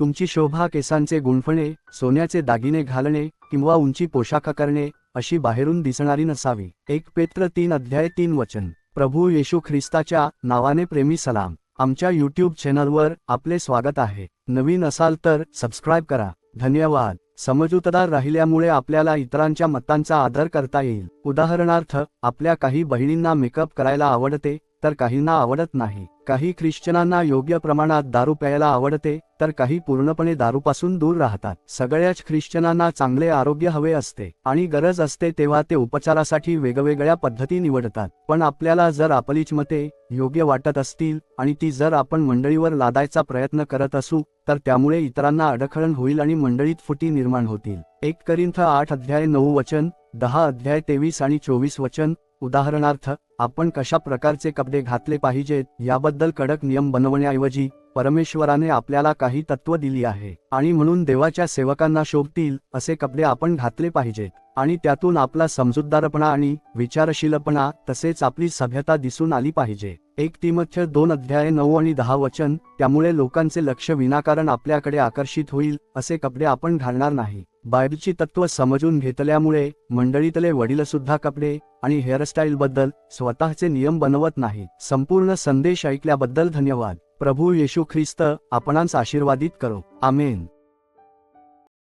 तुमची शोभा केसांचे गुंफणे सोन्याचे दागिने घालणे किंवा उंची पोशाख करणे अशी बाहेरून दिसणारी नसावी. एक पेत्र तीन अध्याय तीन वचन. प्रभू येशू ख्रिस्ताच्या नावाने प्रेमी सलाम. आमच्या यूट्यूब चॅनलवर आपले स्वागत आहे. नवीन असाल तर सबस्क्राईब करा. धन्यवाद. समजूतदार राहिल्यामुळे आपल्याला इतरांच्या मतांचा आदर करता येईल. उदाहरणार्थ आपल्या काही बहिणींना मेकअप करायला आवडते तर काहींना आवडत नाही. काही ख्रिश्चनांना योग्य प्रमाणात दारू प्यायला आवडते तर काही पूर्णपणे दारूपासून दूर राहतात. सगळ्याच ख्रिश्चनांना चांगले आरोग्य हवे असते आणि गरज असते तेव्हा ते उपचारासाठी वेगवेगळ्या पद्धती निवडतात. पण आपल्याला जर आपलीच मते योग्य वाटत असतील आणि ती जर आपण मंडळीवर लादायचा प्रयत्न करत असू तर त्यामुळे इतरांना अडखळण होईल आणि मंडळीत फुटी निर्माण होतील. एक करिंथ आठ अध्याय नऊ वचन दहा अध्याय तेवीस आणि चोवीस वचन उदाहरणार्थ आपण कशा प्रकारचे कपडे घातले पाहिजेत याबद्दल कडक नियम बनवण्याऐवजी परमेश्वराने आपल्याला काही तत्व दिली आहे. आणि म्हणून देवाच्या सेवकांना शोभतील असे कपडे आपण घातले पाहिजेत. आणि त्यातून आपला समजूतदारपणा आणि विचारशीलपणा तसेच आपली सभ्यता दिसून आली पाहिजे. एक तिमथ्य दोन अध्याय नऊ आणि दहा वचन त्यामुळे लोकांचे लक्ष विनाकारण आपल्याकडे आकर्षित होईल असे कपडे आपण घालणार नाही. बायबलची तत्व समजून घेतल्यामुळे मंडळीतले वडील सुद्धा कपडे आणि हेअरस्टाईल बद्दल स्वतःचे नियम बनवत नाही संपूर्ण संदेश ऐकल्याबद्दल धन्यवाद. प्रभू येशू ख्रिस्त आपणांस आशीर्वादित करो. आमेन.